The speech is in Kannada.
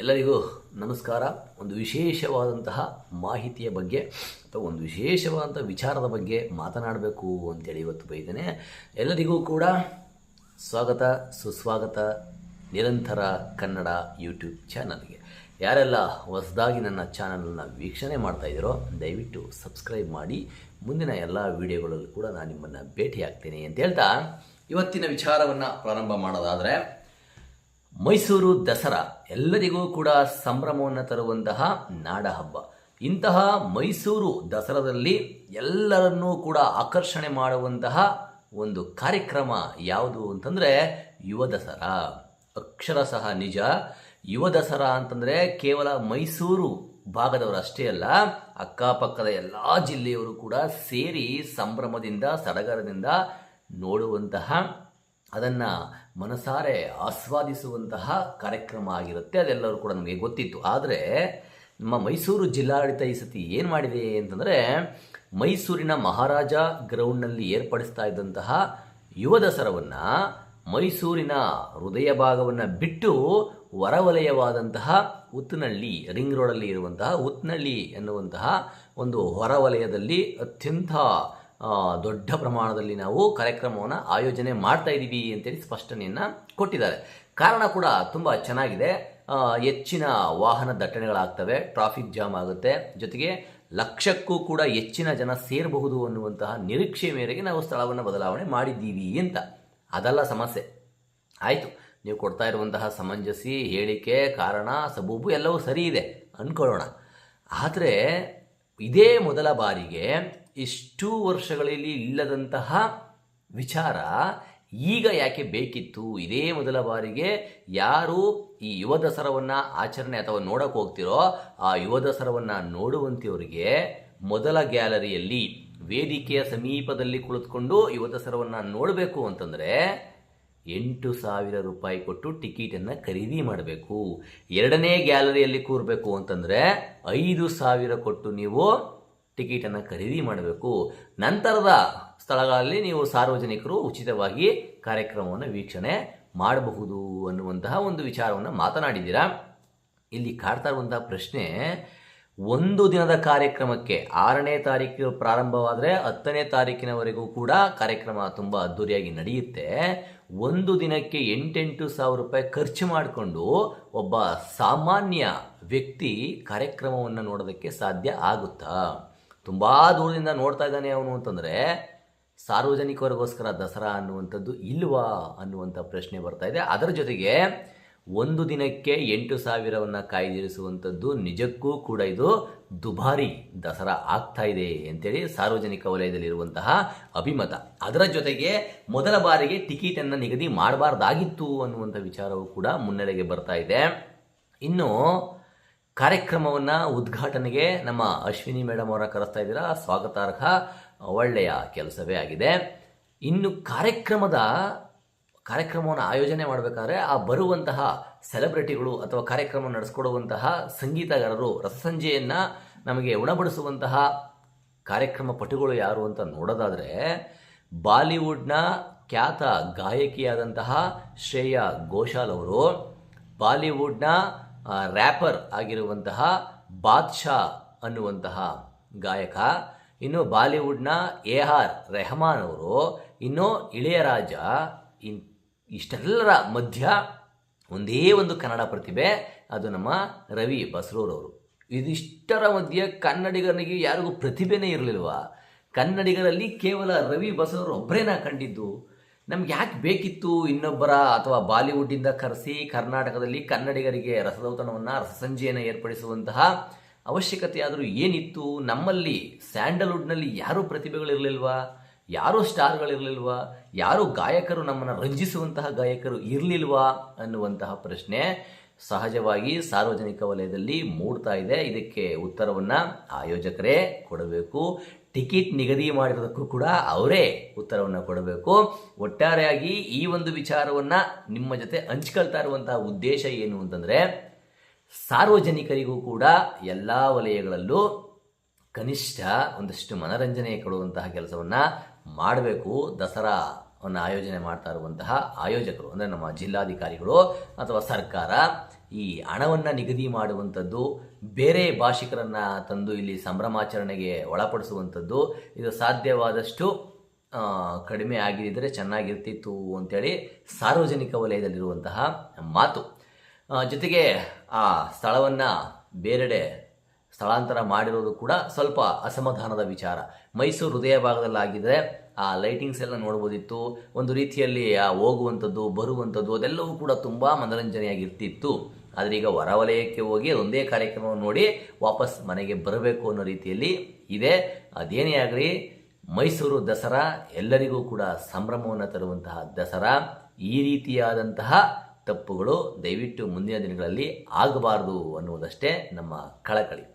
ಎಲ್ಲರಿಗೂ ನಮಸ್ಕಾರ. ಒಂದು ವಿಶೇಷವಾದಂತಹ ಮಾಹಿತಿಯ ಬಗ್ಗೆ ಅಥವಾ ಒಂದು ವಿಶೇಷವಾದಂಥ ವಿಚಾರದ ಬಗ್ಗೆ ಮಾತನಾಡಬೇಕು ಅಂತೇಳಿ ಇವತ್ತು ಬೈದೇನೆ. ಎಲ್ಲರಿಗೂ ಕೂಡ ಸ್ವಾಗತ, ಸುಸ್ವಾಗತ, ನಿರಂತರ ಕನ್ನಡ ಯೂಟ್ಯೂಬ್ ಚಾನಲ್ಗೆ. ಯಾರೆಲ್ಲ ಹೊಸದಾಗಿ ನನ್ನ ಚಾನಲನ್ನು ವೀಕ್ಷಣೆ ಮಾಡ್ತಾ ದಯವಿಟ್ಟು ಸಬ್ಸ್ಕ್ರೈಬ್ ಮಾಡಿ. ಮುಂದಿನ ಎಲ್ಲ ವಿಡಿಯೋಗಳಲ್ಲೂ ಕೂಡ ನಾನು ನಿಮ್ಮನ್ನು ಭೇಟಿಯಾಗ್ತೇನೆ ಅಂತ ಹೇಳ್ತಾ ಇವತ್ತಿನ ವಿಚಾರವನ್ನು ಪ್ರಾರಂಭ ಮಾಡೋದಾದರೆ ಮೈಸೂರು ದಸರಾ ಎಲ್ಲರಿಗೂ ಕೂಡ ಸಂಭ್ರಮವನ್ನು ತರುವಂತಹ ನಾಡಹಬ್ಬ. ಇಂತಹ ಮೈಸೂರು ದಸರಾದಲ್ಲಿ ಎಲ್ಲರನ್ನೂ ಕೂಡ ಆಕರ್ಷಣೆ ಮಾಡುವಂತಹ ಒಂದು ಕಾರ್ಯಕ್ರಮ ಯಾವುದು ಅಂತಂದರೆ ಯುವ ದಸರಾ. ಅಕ್ಷರಶಃ ನಿಜ. ಯುವ ದಸರಾ ಅಂತಂದರೆ ಕೇವಲ ಮೈಸೂರು ಭಾಗದವರು ಅಷ್ಟೇ ಅಲ್ಲ, ಅಕ್ಕಪಕ್ಕದ ಎಲ್ಲ ಜಿಲ್ಲೆಯವರು ಕೂಡ ಸೇರಿ ಸಂಭ್ರಮದಿಂದ, ಸಡಗರದಿಂದ ನೋಡುವಂತಹ ಅದನ್ನು ಮನಸಾರೆ ಆಸ್ವಾದಿಸುವಂತಹ ಕಾರ್ಯಕ್ರಮ ಆಗಿರುತ್ತೆ. ಅದೆಲ್ಲರೂ ಕೂಡ ನಮಗೆ ಗೊತ್ತಿತ್ತು. ಆದರೆ ನಮ್ಮ ಮೈಸೂರು ಜಿಲ್ಲಾಡಳಿತ ಈ ಸತಿ ಏನು ಮಾಡಿದೆ ಅಂತಂದರೆ ಮೈಸೂರಿನ ಮಹಾರಾಜ ಗ್ರೌಂಡ್ನಲ್ಲಿ ಏರ್ಪಡಿಸ್ತಾ ಇದ್ದಂತಹ ಯುವ ದಸರವನ್ನು ಮೈಸೂರಿನ ಹೃದಯ ಭಾಗವನ್ನು ಬಿಟ್ಟು ಹೊರವಲಯವಾದಂತಹ ಉತ್ನಳ್ಳಿ, ರಿಂಗ್ ರೋಡಲ್ಲಿ ಇರುವಂತಹ ಉತ್ನಳ್ಳಿ ಎನ್ನುವಂತಹ ಒಂದು ಹೊರವಲಯದಲ್ಲಿ ಅತ್ಯಂತ ದೊಡ್ಡ ಪ್ರಮಾಣದಲ್ಲಿ ನಾವು ಕಾರ್ಯಕ್ರಮವನ್ನು ಆಯೋಜನೆ ಮಾಡ್ತಾ ಇದ್ದೀವಿ ಅಂತೇಳಿ ಸ್ಪಷ್ಟನೆಯನ್ನು ಕೊಟ್ಟಿದ್ದಾರೆ. ಕಾರಣ ಕೂಡ ತುಂಬ ಚೆನ್ನಾಗಿದೆ. ಹೆಚ್ಚಿನ ವಾಹನ ದಟ್ಟಣೆಗಳಾಗ್ತವೆ ಟ್ರಾಫಿಕ್ ಜಾಮ್ ಆಗುತ್ತೆ. ಜೊತೆಗೆ ಲಕ್ಷಕ್ಕೂ ಕೂಡ ಹೆಚ್ಚಿನ ಜನ ಸೇರಬಹುದು ಅನ್ನುವಂತಹ ನಿರೀಕ್ಷೆ ಮೇರೆಗೆ ನಾವು ಸ್ಥಳವನ್ನು ಬದಲಾವಣೆ ಮಾಡಿದ್ದೀವಿ ಅಂತ. ಅದಲ್ಲ ಸಮಸ್ಯೆ. ಆಯಿತು, ನೀವು ಕೊಡ್ತಾ ಇರುವಂತಹ ಸಮಂಜಸಿ, ಹೇಳಿಕೆ, ಕಾರಣ, ಸಬೂಬು ಎಲ್ಲವೂ ಸರಿ ಇದೆ. ಅಂದ್ಕೊಳ್ಳೋಣ ಆದರೆ ಇದೇ ಮೊದಲ ಬಾರಿಗೆ ಇಷ್ಟು ವರ್ಷಗಳಲ್ಲಿ ಇಲ್ಲದಂತಹ ವಿಚಾರ ಈಗ ಯಾಕೆ ಬೇಕಿತ್ತು? ಇದೇ ಮೊದಲ ಬಾರಿಗೆ ಯಾರು ಈ ಯುವ ದಸರವನ್ನು ಆಚರಣೆ ಅಥವಾ ನೋಡಕ್ಕೆ ಹೋಗ್ತಿರೋ ಆ ಯುವ ದಸರವನ್ನು ನೋಡುವಂಥವ್ರಿಗೆ ಮೊದಲ ಗ್ಯಾಲರಿಯಲ್ಲಿ ವೇದಿಕೆಯ ಸಮೀಪದಲ್ಲಿ ಕುಳಿತುಕೊಂಡು ಯುವ ದಸರವನ್ನು ನೋಡಬೇಕು ಅಂತಂದರೆ ಎಂಟು ಸಾವಿರ ರೂಪಾಯಿ ಕೊಟ್ಟು ಟಿಕೆಟನ್ನು ಖರೀದಿ ಮಾಡಬೇಕು. ಎರಡನೇ ಗ್ಯಾಲರಿಯಲ್ಲಿ ಕೂರಬೇಕು ಅಂತಂದರೆ ಐದು ಸಾವಿರ ಕೊಟ್ಟು ನೀವು ಟಿಕೆಟನ್ನು ಖರೀದಿ ಮಾಡಬೇಕು. ನಂತರದ ಸ್ಥಳಗಳಲ್ಲಿ ನೀವು ಸಾರ್ವಜನಿಕರು ಉಚಿತವಾಗಿ ಕಾರ್ಯಕ್ರಮವನ್ನು ವೀಕ್ಷಣೆ ಮಾಡಬಹುದು ಅನ್ನುವಂತಹ ಒಂದು ವಿಚಾರವನ್ನು ಮಾತನಾಡಿದ್ದೀರಾ? ಇಲ್ಲಿ ಕಾಡ್ತಾ ಇರುವಂತಹ ಪ್ರಶ್ನೆ, ಒಂದು ದಿನದ ಕಾರ್ಯಕ್ರಮಕ್ಕೆ ಆರನೇ ತಾರೀಕು ಪ್ರಾರಂಭವಾದರೆ ಹತ್ತನೇ ತಾರೀಕಿನವರೆಗೂ ಕೂಡ ಕಾರ್ಯಕ್ರಮ ತುಂಬ ಅದ್ದೂರಿಯಾಗಿ ನಡೆಯುತ್ತೆ. ಒಂದು ದಿನಕ್ಕೆ ಎಂಟೆಂಟು ಸಾವಿರ ರೂಪಾಯಿ ಖರ್ಚು ಮಾಡಿಕೊಂಡು ಒಬ್ಬ ಸಾಮಾನ್ಯ ವ್ಯಕ್ತಿ ಕಾರ್ಯಕ್ರಮವನ್ನು ನೋಡೋದಕ್ಕೆ ಸಾಧ್ಯ ಆಗುತ್ತಾ? ತುಂಬ ದೂರದಿಂದ ನೋಡ್ತಾ ಇದ್ದಾನೆ ಅವನು ಅಂತಂದರೆ, ಸಾರ್ವಜನಿಕರಿಗೋಸ್ಕರ ದಸರಾ ಅನ್ನುವಂಥದ್ದು ಇಲ್ವಾ ಅನ್ನುವಂಥ ಪ್ರಶ್ನೆ ಬರ್ತಾ ಇದೆ. ಅದರ ಜೊತೆಗೆ ಒಂದು ದಿನಕ್ಕೆ ಎಂಟು ಸಾವಿರವನ್ನು ಕಾಯ್ದಿರಿಸುವಂಥದ್ದು ನಿಜಕ್ಕೂ ಕೂಡ ಇದು ದುಬಾರಿ ದಸರಾ ಆಗ್ತಾ ಇದೆ ಅಂತೇಳಿ ಸಾರ್ವಜನಿಕ ವಲಯದಲ್ಲಿರುವಂತಹ ಅಭಿಮತ. ಅದರ ಜೊತೆಗೆ ಮೊದಲ ಬಾರಿಗೆ ಟಿಕೆಟನ್ನು ನಿಗದಿ ಮಾಡಬಾರ್ದಾಗಿತ್ತು ಅನ್ನುವಂಥ ವಿಚಾರವೂ ಕೂಡ ಮುನ್ನೆಲೆಗೆ ಬರ್ತಾ ಇದೆ. ಇನ್ನು ಕಾರ್ಯಕ್ರಮವನ್ನು ಉದ್ಘಾಟನೆಗೆ ನಮ್ಮ ಅಶ್ವಿನಿ ಮೇಡಮ್ ಅವರ ಕರೆಸ್ತಾ ಇದ್ದೀರಾ. ಸ್ವಾಗತಾರ್ಹ. ಒಳ್ಳೆಯ ಕೆಲಸವೇ ಆಗಿದೆ. ಇನ್ನು ಕಾರ್ಯಕ್ರಮದ ಕಾರ್ಯಕ್ರಮವನ್ನು ಆಯೋಜನೆ ಮಾಡಬೇಕಾದ್ರೆ ಆ ಬರುವಂತಹ ಸೆಲೆಬ್ರಿಟಿಗಳು ಅಥವಾ ಕಾರ್ಯಕ್ರಮ ನಡೆಸ್ಕೊಡುವಂತಹ ಸಂಗೀತಗಾರರು ರಸಸಂಜೆಯನ್ನು ನಮಗೆ ಉಣಬಡಿಸುವಂತಹ ಕಾರ್ಯಕ್ರಮ ಪಟುಗಳು ಯಾರು ಅಂತ ನೋಡೋದಾದರೆ ಬಾಲಿವುಡ್ನ ಖ್ಯಾತ ಗಾಯಕಿಯಾದಂತಹ ಶ್ರೇಯಾ ಘೋಷಾಲ್ ಅವರು, ಬಾಲಿವುಡ್ನ ರ್ಯಾಪರ್ ಆಗಿರುವಂತಹ ಬಾದ್ಶಾ ಅನ್ನುವಂತಹ ಗಾಯಕ. ಇನ್ನು ಬಾಲಿವುಡ್ನ ಎ ಆರ್ ರೆಹಮಾನ್ ಅವರು, ಇನ್ನು ಇಳೆಯರಾಜ ಇನ್ ಇಷ್ಟೆಲ್ಲರ ಮಧ್ಯ ಒಂದೇ ಒಂದು ಕನ್ನಡ ಪ್ರತಿಭೆ, ಅದು ನಮ್ಮ ರವಿ ಬಸ್ರೂರವರು. ಇದಿಷ್ಟರ ಮಧ್ಯೆ ಕನ್ನಡಿಗರಿಗೆ ಯಾರಿಗೂ ಪ್ರತಿಭೆನೇ ಇರಲಿಲ್ವಾ? ಕನ್ನಡಿಗರಲ್ಲಿ ಕೇವಲ ರವಿ ಬಸವರು ಒಬ್ಬರೇನ ಕಂಡಿದ್ದು? ನಮ್ಗೆ ಯಾಕೆ ಬೇಕಿತ್ತು ಇನ್ನೊಬ್ಬರ ಅಥವಾ ಬಾಲಿವುಡ್ಡಿಂದ ಕರೆಸಿ ಕರ್ನಾಟಕದಲ್ಲಿ ಕನ್ನಡಿಗರಿಗೆ ರಸದೌತಣವನ್ನು ರಸಸಂಜೆಯನ್ನು ಏರ್ಪಡಿಸುವಂತಹ ಅವಶ್ಯಕತೆ ಆದರೂ ಏನಿತ್ತು? ನಮ್ಮಲ್ಲಿ ಸ್ಯಾಂಡಲ್ವುಡ್ನಲ್ಲಿ ಯಾರೂ ಪ್ರತಿಭೆಗಳಿರಲಿಲ್ವಾ? ಯಾರೂ ಸ್ಟಾರ್ಗಳಿರಲಿಲ್ವಾ? ಯಾರೂ ಗಾಯಕರು ನಮ್ಮನ್ನು ರಂಜಿಸುವಂತಹ ಗಾಯಕರು ಇರಲಿಲ್ವಾ ಅನ್ನುವಂತಹ ಪ್ರಶ್ನೆ ಸಹಜವಾಗಿ ಸಾರ್ವಜನಿಕ ವಲಯದಲ್ಲಿ ಮೂಡ್ತಾ ಇದೆ. ಇದಕ್ಕೆ ಉತ್ತರವನ್ನು ಆಯೋಜಕರೇ ಕೊಡಬೇಕು. ಟಿಕೆಟ್ ನಿಗದಿ ಮಾಡಿರೋದಕ್ಕೂ ಕೂಡ ಅವರೇ ಉತ್ತರವನ್ನು ಕೊಡಬೇಕು. ಒಟ್ಟಾರೆಯಾಗಿ ಈ ಒಂದು ವಿಚಾರವನ್ನು ನಿಮ್ಮ ಜೊತೆ ಹಂಚ್ಕೊಳ್ತಾ ಇರುವಂತಹ ಉದ್ದೇಶ ಏನು ಅಂತಂದರೆ, ಸಾರ್ವಜನಿಕರಿಗೂ ಕೂಡ ಎಲ್ಲ ವಲಯಗಳಲ್ಲೂ ಕನಿಷ್ಠ ಒಂದಷ್ಟು ಮನರಂಜನೆ ಕೊಡುವಂತಹ ಕೆಲಸವನ್ನು ಮಾಡಬೇಕು. ದಸರಾವನ್ನು ಆಯೋಜನೆ ಮಾಡ್ತಾ ಇರುವಂತಹ ಆಯೋಜಕರು, ಅಂದರೆ ನಮ್ಮ ಜಿಲ್ಲಾಧಿಕಾರಿಗಳು ಅಥವಾ ಸರ್ಕಾರ. ಈ ಹಣವನ್ನು ನಿಗದಿ ಮಾಡುವಂಥದ್ದು, ಬೇರೆ ಭಾಷಿಕರನ್ನು ತಂದು ಇಲ್ಲಿ ಸಂಭ್ರಮಾಚರಣೆಗೆ ಒಳಪಡಿಸುವಂಥದ್ದು, ಇದು ಸಾಧ್ಯವಾದಷ್ಟು ಕಡಿಮೆ ಆಗಿದ್ದರೆ ಚೆನ್ನಾಗಿರ್ತಿತ್ತು ಅಂತೇಳಿ ಸಾರ್ವಜನಿಕ ವಲಯದಲ್ಲಿರುವಂತಹ ಮಾತು. ಜೊತೆಗೆ ಆ ಸ್ಥಳವನ್ನು ಬೇರೆಡೆ ಸ್ಥಳಾಂತರ ಮಾಡಿರೋದು ಕೂಡ ಸ್ವಲ್ಪ ಅಸಮಾಧಾನದ ವಿಚಾರ. ಮೈಸೂರು ಹೃದಯ ಭಾಗದಲ್ಲಾಗಿದ್ದರೆ ಆ ಲೈಟಿಂಗ್ಸ್ ಎಲ್ಲ ನೋಡ್ಬೋದಿತ್ತು. ಒಂದು ರೀತಿಯಲ್ಲಿ ಆ ಹೋಗುವಂಥದ್ದು, ಬರುವಂಥದ್ದು ಅದೆಲ್ಲವೂ ಕೂಡ ತುಂಬ ಮನೋರಂಜನೆಯಾಗಿರ್ತಿತ್ತು. ಆದರೆ ಈಗ ಹೊರವಲಯಕ್ಕೆ ಹೋಗಿ ಅದೊಂದೇ ಕಾರ್ಯಕ್ರಮವನ್ನು ನೋಡಿ ವಾಪಸ್ ಮನೆಗೆ ಬರಬೇಕು ಅನ್ನೋ ರೀತಿಯಲ್ಲಿ ಇದೆ. ಅದೇನೇ ಆಗಲಿ, ಮೈಸೂರು ದಸರಾ ಎಲ್ಲರಿಗೂ ಕೂಡ ಸಂಭ್ರಮವನ್ನು ತರುವಂತಹ ದಸರಾ. ಈ ರೀತಿಯಾದಂತಹ ತಪ್ಪುಗಳು ದಯವಿಟ್ಟು ಮುಂದಿನ ದಿನಗಳಲ್ಲಿ ಆಗಬಾರದು ಅನ್ನುವುದಷ್ಟೇ ನಮ್ಮ ಕಳಕಳಿ.